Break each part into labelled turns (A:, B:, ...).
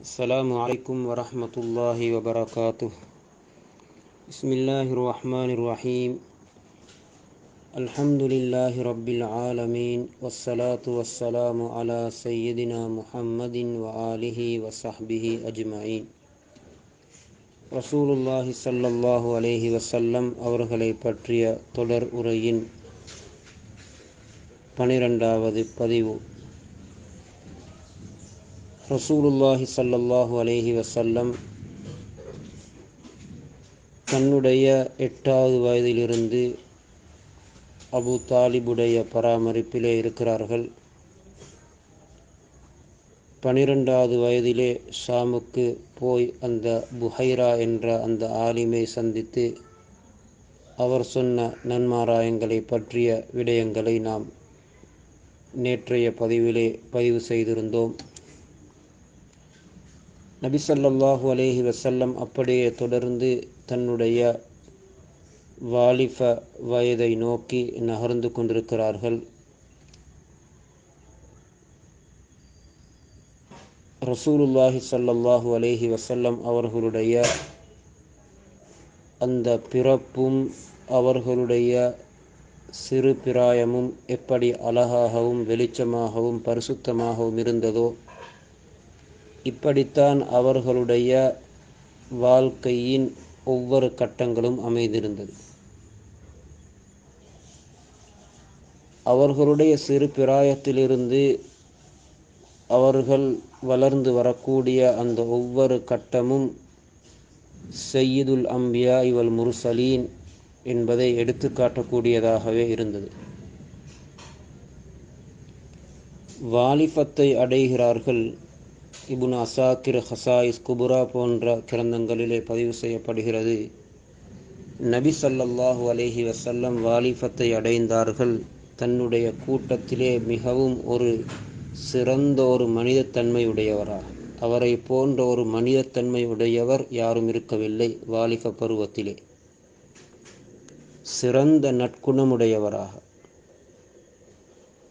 A: السلام عليكم ورحمة الله وبركاته بسم الله الرحمن الرحيم الحمد لله رب العالمين والصلاة والسلام على سيدنا محمد وآله وصحبه أجمعين ரசூலுல்லாஹி ஸல்லல்லாஹு அலைஹி வஸல்லம் அவர்களை பற்றிய தொடர் உரையின் பனிரெண்டாவது பதிவு ரசூலுல்லாஹி சல்லல்லாஹு அலேஹி வசல்லம் தன்னுடைய எட்டாவது வயதிலிருந்து அபு தாலிபுடைய பராமரிப்பிலே இருக்கிறார்கள். பனிரெண்டாவது வயதிலே ஷாமுக்கு போய் அந்த புஹைரா என்ற அந்த ஆலிமை சந்தித்து அவர் சொன்ன நன்மாராயங்களை பற்றிய விடயங்களை நாம் நேற்றைய பதிவிலே பதிவு செய்திருந்தோம். நபிசல்லாஹூ அலேஹி வசல்லம் அப்படியே தொடர்ந்து தன்னுடைய வாலிப வயதை நோக்கி நகர்ந்து கொண்டிருக்கிறார்கள். ரசூலுல்லாஹி சல்லாஹு அலேஹி வசல்லம் அவர்களுடைய அந்த பிறப்பும் அவர்களுடைய சிறு பிராயமும் எப்படி அழகாகவும் வெளிச்சமாகவும் பரிசுத்தமாகவும் இருந்ததோ இப்படித்தான் அவர்களுடைய வாழ்க்கையின் ஒவ்வொரு கட்டங்களும் அமைந்திருந்தது. அவர்களுடைய சிறு பிராயத்திலிருந்து அவர்கள் வளர்ந்து வரக்கூடிய அந்த ஒவ்வொரு கட்டமும் செய்யுதுல் அம்பியா இவள் முருசலீன் என்பதை எடுத்து காட்டக்கூடியதாகவே இருந்தது. வாலிபத்தை அடைகிறார்கள். இபுன் அசாக்கிர் ஹசாயிஸ் குபுரா போன்ற கிரந்தங்களிலே பதிவு செய்யப்படுகிறது. நபி சல்லல்லாஹு அலேஹி வசல்லம் வாலிபத்தை அடைந்தார்கள். தன்னுடைய கூட்டத்திலே மிகவும் ஒரு சிறந்த ஒரு மனிதத்தன்மை உடையவராக அவரை போன்ற ஒரு மனிதத்தன்மை உடையவர் யாரும் இருக்கவில்லை வாலிப பருவத்திலே. சிறந்த நற்குணமுடையவராக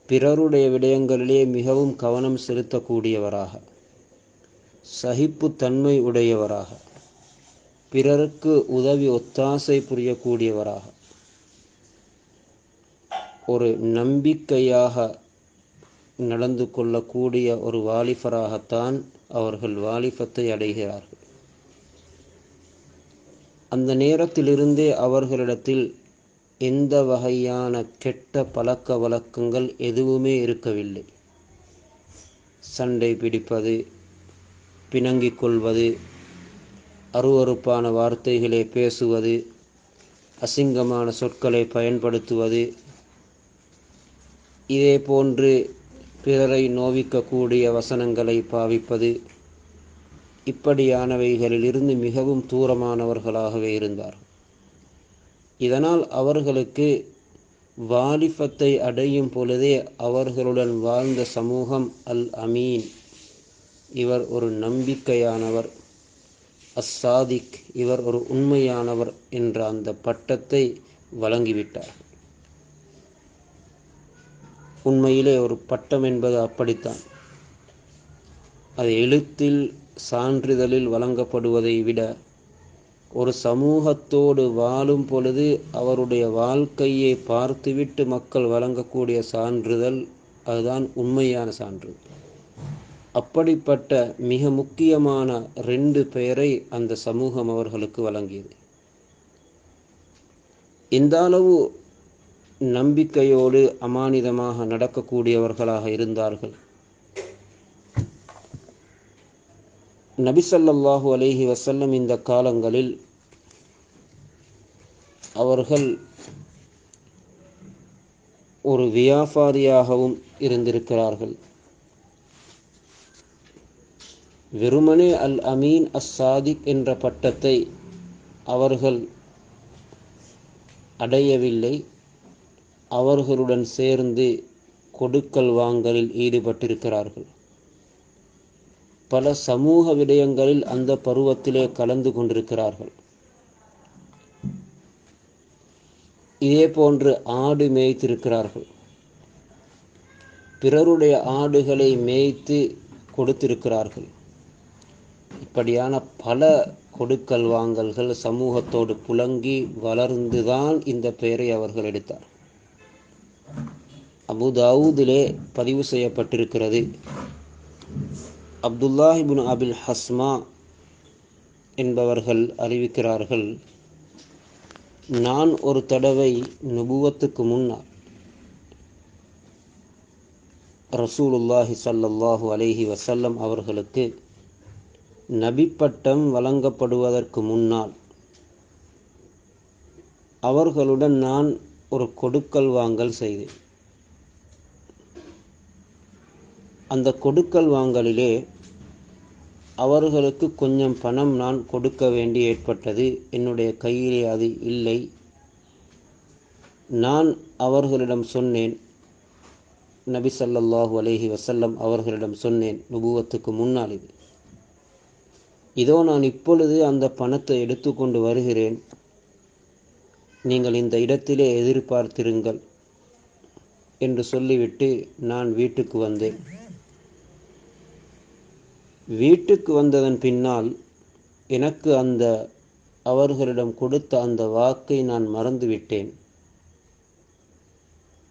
A: பிறருடைய விடயங்களிலே மிகவும் கவனம் செலுத்தக்கூடியவராக. சகிப்பு தன்மை உடையவராக. பிறருக்கு உதவி ஒத்தாசை புரியக்கூடியவராக. ஒரு நம்பிக்கையாக நடந்து கொள்ளக்கூடிய ஒரு வாலிபராகத்தான் அவர்கள் வாலிபத்தை அடைகிறார்கள். அந்த நேரத்திலிருந்தே அவர்களிடத்தில் எந்த வகையான கெட்ட பழக்க வழக்கங்கள் எதுவுமே இருக்கவில்லை. சண்டை பிடிப்பது பிணங்கிக் கொள்வது அருவறுப்பான வார்த்தைகளை பேசுவது அசிங்கமான சொற்களை பயன்படுத்துவது இதே போன்று பிறரை நோவிக்கக்கூடிய வசனங்களை பாவிப்பது இப்படியானவைகளிலிருந்து மிகவும் தூரமானவர்களாகவே இருந்தார். இதனால் அவர்களுக்கு வாலிபத்தை அடையும் பொழுதே அவர்களுடன் வாழ்ந்த சமூகம் அல் அமீன் இவர் ஒரு நம்பிக்கையானவர். அஸ்ஸாதிக் இவர் ஒரு உண்மையானவர் என்ற அந்த பட்டத்தை வழங்கிவிட்டார். உண்மையிலே ஒரு பட்டம் என்பது அப்படித்தான். அது எழுத்தில் சான்றிதழில் வழங்கப்படுவதை விட ஒரு சமூகத்தோடு வாழும் பொழுது அவருடைய வாழ்க்கையை பார்த்துவிட்டு மக்கள் வழங்கக்கூடிய சான்றிதழ் அதுதான் உண்மையான சான்றிதழ் அப்படிப்பட்ட மிக முக்கியமான ரெண்டு பெயரை அந்த சமூகம் அவர்களுக்கு வழங்கியது. இந்த அளவு நம்பிக்கையோடு அமானிதமாக நடக்கக்கூடியவர்களாக இருந்தார்கள். நபிசல்லாஹு அலேஹி வசல்லம் இந்த காலங்களில் அவர்கள் ஒரு வியாபாரியாகவும் இருந்திருக்கிறார்கள். வெறுமனே அல் அமீன் அஸ் சாதிக் என்ற பட்டத்தை அவர்கள் அடையவில்லை. அவர்களுடன் சேர்ந்து கொடுக்கல் வாங்கலில் ஈடுபட்டிருக்கிறார்கள். பல சமூக விடயங்களில் அந்த பருவத்திலே கலந்து கொண்டிருக்கிறார்கள். இதே போன்று ஆடு மேய்த்திருக்கிறார்கள். பிறருடைய ஆடுகளை மேய்த்து கொடுத்திருக்கிறார்கள். இப்படியான பல கொடுக்கல் வாங்கல்கள் சமூகத்தோடு புலங்கி வளர்ந்துதான் இந்த பெயரை அவர்கள் எடுத்தார். அபுதாவூதிலே பதிவு செய்யப்பட்டிருக்கிறது. அப்துல்லாஹிபின் அபில் ஹஸ்மா என்பவர்கள் அறிவிக்கிறார்கள் நான் ஒரு தடவை நுபுவத்துக்கு முன்னால் ரசூலுல்லாஹி சல்லல்லாஹு அலைஹி வசல்லம் அவர்களுக்கு நபிப்பட்டம் வழங்கப்படுவதற்கு முன்னால் அவர்களுடன் நான் ஒரு கொடுக்கல் வாங்கல் செய்தேன். அந்த கொடுக்கல் வாங்கலிலே அவர்களுக்கு கொஞ்சம் பணம் நான் கொடுக்க வேண்டி ஏற்பட்டது. என்னுடைய கையிலே அது இல்லை. நான் அவர்களிடம் சொன்னேன். நபி சல்லல்லாஹு அலேஹி வசல்லம் அவர்களிடம் சொன்னேன். நுபுவத்துக்கு முன்னால் இது. இதோ நான் இப்பொழுது அந்த பணத்தை எடுத்துக்கொண்டு வருகிறேன். நீங்கள் இந்த இடத்திலே எதிர்பார்த்திருங்கள் என்று சொல்லிவிட்டு நான் வீட்டுக்கு வந்தேன். வீட்டுக்கு வந்ததன் பின்னால் எனக்கு அந்த அவர்களிடம் கொடுத்த அந்த வாக்கை நான் மறந்துவிட்டேன்.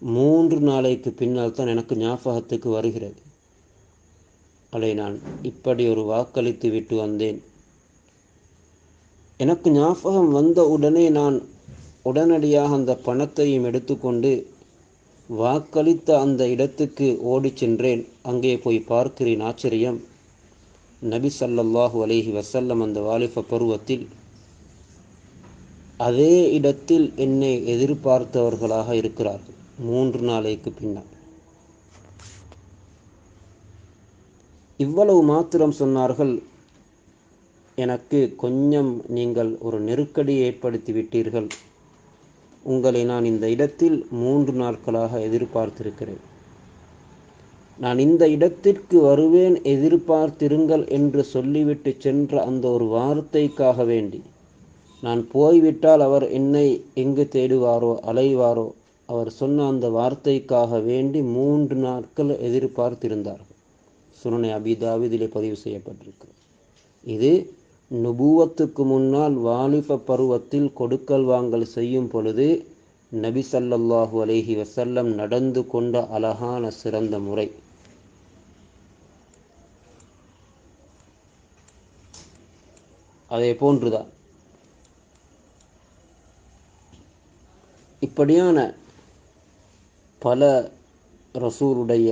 A: மூன்று நாளைக்கு பின்னால் தான் எனக்கு ஞாபகத்துக்கு வருகிறது. அவளை நான் இப்படி ஒரு வாக்களித்து விட்டு வந்தேன். எனக்கு ஞாபகம் வந்த உடனே நான் உடனடியாக அந்த பணத்தையும் எடுத்துக்கொண்டு வாக்களித்த அந்த இடத்துக்கு ஓடிச் சென்றேன். அங்கே போய் பார்க்கிறேன் ஆச்சரியம். நபி சல்லல்லாஹு அலைஹி வசல்லம் அந்த வாலிப பருவத்தில் அதே இடத்தில் என்னை எதிர்பார்த்தவர்களாக இருக்கிறார்கள். மூன்று நாளைக்கு பின்னால். இவ்வளவு மாத்திரம் சொன்னார்கள். எனக்கு கொஞ்சம் நீங்கள் ஒரு நெருக்கடி ஏற்படுத்தி விட்டீர்கள். உங்களை நான் இந்த இடத்தில் மூன்று நாட்களாக எதிர்பார்த்திருக்கிறேன். நான் இந்த இடத்திற்கு வருவேன் எதிர்பார்த்திருங்கள் என்று சொல்லிவிட்டு சென்ற அந்த ஒரு வார்த்தைக்காக வேண்டி. நான் போய்விட்டால் அவர் என்னை எங்கு தேடுவாரோ அலைவாரோ? அவர் சொன்ன அந்த வார்த்தைக்காக வேண்டி மூன்று நாட்கள் எதிர்பார்த்திருந்தார். சுனனை அபிதாவிதிலே பதிவு செய்யப்பட்டிருக்கு இது நுபுவத்துக்கு முன்னால் வாலிப பருவத்தில் கொடுக்கல் வாங்கல் செய்யும் பொழுது நபி சல்லல்லாஹு அலைஹி வசல்லம் நடந்து கொண்ட அழகான சிறந்த முறை. அதே போன்றுதான். இப்படியான பல ரசூருடைய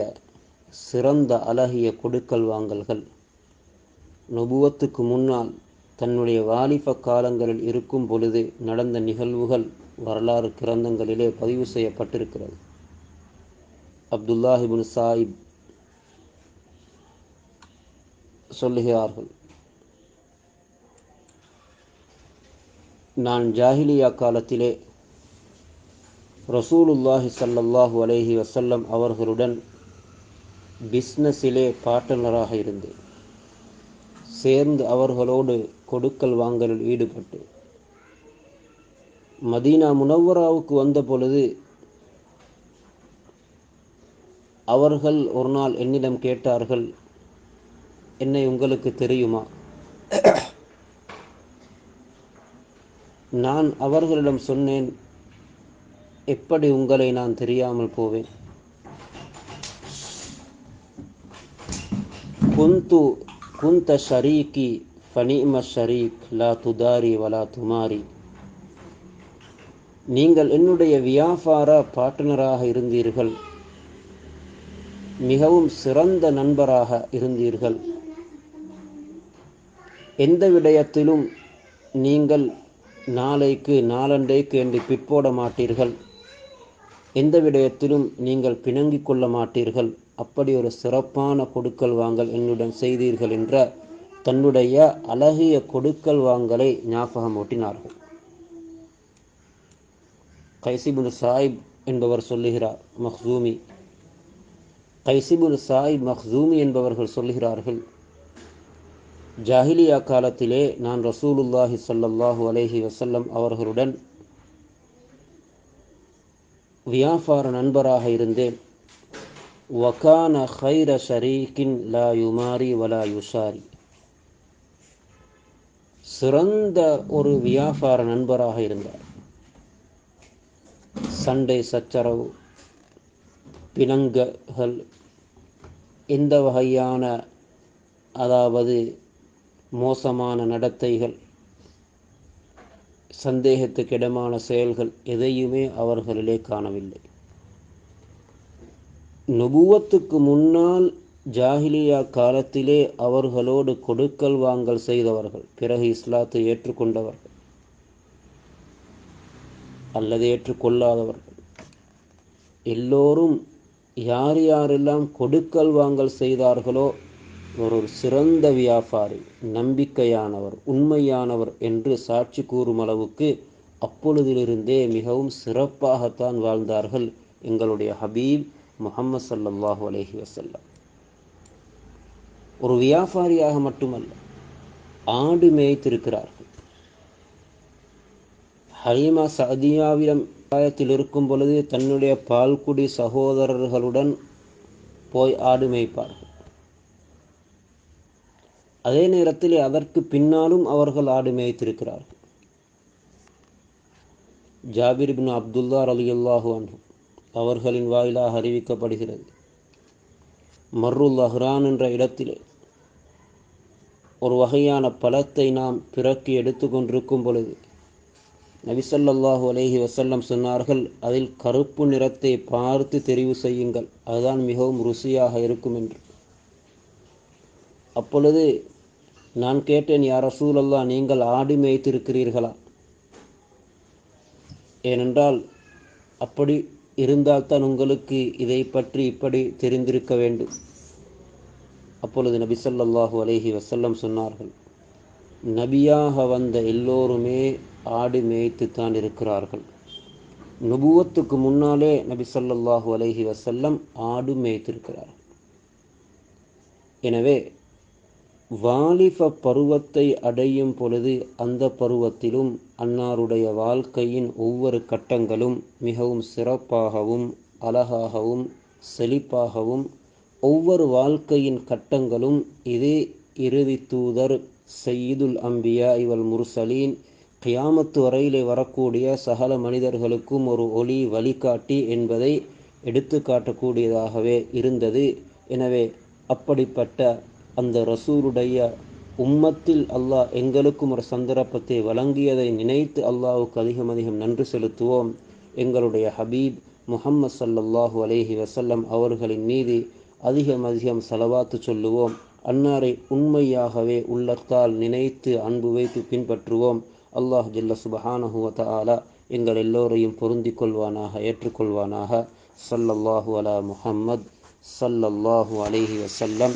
A: சிறந்த அழகிய கொடுக்கல் வாங்கல்கள். நொபுவத்துக்கு முன்னால் தன்னுடைய வாலிப காலங்களில் இருக்கும் பொழுது நடந்த நிகழ்வுகள் வரலாறு கிரந்தங்களிலே பதிவு செய்யப்பட்டிருக்கிறது. அப்துல்லாஹிபின் சாஹிப் சொல்லுகிறார்கள் நான் ஜாஹிலியா காலத்திலே ரசூலுல்லாஹி சல்லல்லாஹு அலேஹி வசல்லம் அவர்களுடன் பிஸ்னஸிலே பார்ட்னராக இருந்தேன். சேர்ந்து அவர்களோடு கொடுக்கல் வாங்கலில் ஈடுபட்டு மதீனா முனவராவுக்கு வந்த பொழுது அவர்கள் ஒரு நாள் என்னிடம் கேட்டார்கள் என்னை உங்களுக்கு தெரியுமா? நான் அவர்களிடம் சொன்னேன் எப்படி உங்களை நான் தெரியாமல் போவேன்? குந்து குந்த ஷரீக்கி ஃபனிம ஷரீக் லா துதாரி வலா துமாரி நீங்கள் என்னுடைய வியாபார பார்ட்னராக இருந்தீர்கள். மிகவும் சிறந்த நண்பராக இருந்தீர்கள். எந்த விடயத்திலும் நீங்கள் நாளைக்கு நாளண்டைக்கு என்று பிற்போட மாட்டீர்கள். எந்த விடயத்திலும் நீங்கள் பிணங்கிக் கொள்ள மாட்டீர்கள். அப்படி ஒரு சிறப்பான கொடுக்கல் வாங்கல் என்னுடன் செய்தீர்கள் என்ற தன்னுடைய அழகிய கொடுக்கல் வாங்கலை ஞாபகம் ஊட்டினார்கள் கைசிபுல் சாஹிப் என்பவர் சொல்லுகிறார் மஹ்சூமி. கைசிபுல் சாஹிப் மஹ்சூமி என்பவர்கள் சொல்லுகிறார்கள் ஜாஹிலியா காலத்திலே நான் ரசூலுல்லாஹி சல்லாஹூ அலைஹி வசல்லம் அவர்களுடன் வியாபார நண்பராக இருந்தேன். வகான ஹைர ஷரீக்கின் லா யுமாரி வலா யுசாரி சிறந்த ஒரு வியாபார நண்பராக இருந்தார். சண்டை சச்சரவு பிணங்குகள் எந்த வகையான அதாவது மோசமான நடத்தைகள் சந்தேகத்துக்கிடமான செயல்கள் எதையுமே அவர்களிலே காணவில்லை. நுபுவத்துக்கு முன்னால் ஜாஹிலியா காலத்திலே அவர்களோடு கொடுக்கல் வாங்கல் செய்தவர்கள் பிறகு இஸ்லாத்தை ஏற்றுக்கொண்டவர்கள் அல்லது ஏற்றுக்கொள்ளாதவர்கள். எல்லோரும் யார் யாரெல்லாம் கொடுக்கல் வாங்கல் செய்தார்களோ ஒரு சிறந்த வியாபாரி நம்பிக்கையானவர் உண்மையானவர் என்று சாட்சி கூறும் அளவுக்கு அப்பொழுதிலிருந்தே மிகவும் சிறப்பாகத்தான் வாழ்ந்தார்கள் எங்களுடைய ஹபீப். முகம்மது சல்லல்லாஹு அலஹி வசல்லம் ஒரு வியாபாரியாக மட்டுமல்ல ஆடு மேய்த்திருக்கிறார்கள். ஹலீமா சதியாவிடம் காயத்தில் இருக்கும் பொழுது தன்னுடைய பால்குடி சகோதரர்களுடன் போய் ஆடு மேய்ப்பார்கள். அதே நேரத்தில் அதற்கு பின்னாலும் அவர்கள் ஆடு மேய்த்திருக்கிறார்கள். ஜாபிர் பின் அப்துல்லா அலி அல்லாஹு அவர்களின் வாயிலாக அறிவிக்கப்படுகிறது. மர்ருல் அஹ்ரான் என்ற இடத்திலே ஒரு வகையான பழத்தை நாம் பிறக்கி எடுத்து கொண்டிருக்கும் பொழுது நபிசல்லாஹு அலேஹி வசல்லம் சொன்னார்கள் அதில் கருப்பு நிறத்தை பார்த்து தெரிவு செய்யுங்கள். அதுதான் மிகவும் ருசியாக இருக்கும் என்று. அப்பொழுது நான் கேட்டேன் யார் ரசூலல்லா நீங்கள் ஆடு மேய்த்திருக்கிறீர்களா? ஏனென்றால் அப்படி இருந்தால்தான் உங்களுக்கு இதை பற்றி இப்படி தெரிந்திருக்க வேண்டும். அப்பொழுது நபி ஸல்லல்லாஹு அலைஹி வசல்லம் சொன்னார்கள் நபியாக வந்த எல்லோருமே ஆடு மேய்த்து தான் இருக்கிறார்கள். நுபுவத்துக்கு முன்னாலே நபி ஸல்லல்லாஹு அலைஹி வசல்லம் ஆடு மேய்த்திருக்கிறார்கள். எனவே வாலிப பருவத்தை அடையும் பொழுது அந்த பருவத்திலும் அன்னாருடைய வாழ்க்கையின் ஒவ்வொரு கட்டங்களும் மிகவும் சிறப்பாகவும் அழகாகவும் செழிப்பாகவும் ஒவ்வொரு வாழ்க்கையின் கட்டங்களும் இதே இறுதி தூதர் சையீதுல் அம்பியா இவள் முர்சலீன் கியாமத்து வரையிலே வரக்கூடிய சகல மனிதர்களுக்கும் ஒரு ஒளி வழிகாட்டி என்பதை எடுத்து காட்டக்கூடியதாகவே இருந்தது. எனவே அப்படிப்பட்ட அந்த ரசூருடைய உம்மத்தில் அல்லாஹ் எங்களுக்கும் ஒரு சந்தர்ப்பத்தை வழங்கியதை நினைத்து அல்லாஹுக்கு அதிகம் அதிகம் நன்றி செலுத்துவோம். எங்களுடைய ஹபீப் முஹம்மது சல்லல்லாஹு அலேஹி வசல்லம் அவர்களின் மீது அதிகம் அதிகம் செலவாத்து சொல்லுவோம். அன்னாரை உண்மையாகவே உள்ளத்தால் நினைத்து அன்பு வைத்து பின்பற்றுவோம். அல்லாஹ் ஜில்ல சுபஹானஹு வதஆலா எங்கள் எல்லோரையும் பொருந்திக் கொள்வானாக ஏற்றுக்கொள்வானாக. சல்லல்லாஹு அலா முஹம்மத் சல்லல்லாஹு அலேஹி வசல்லம்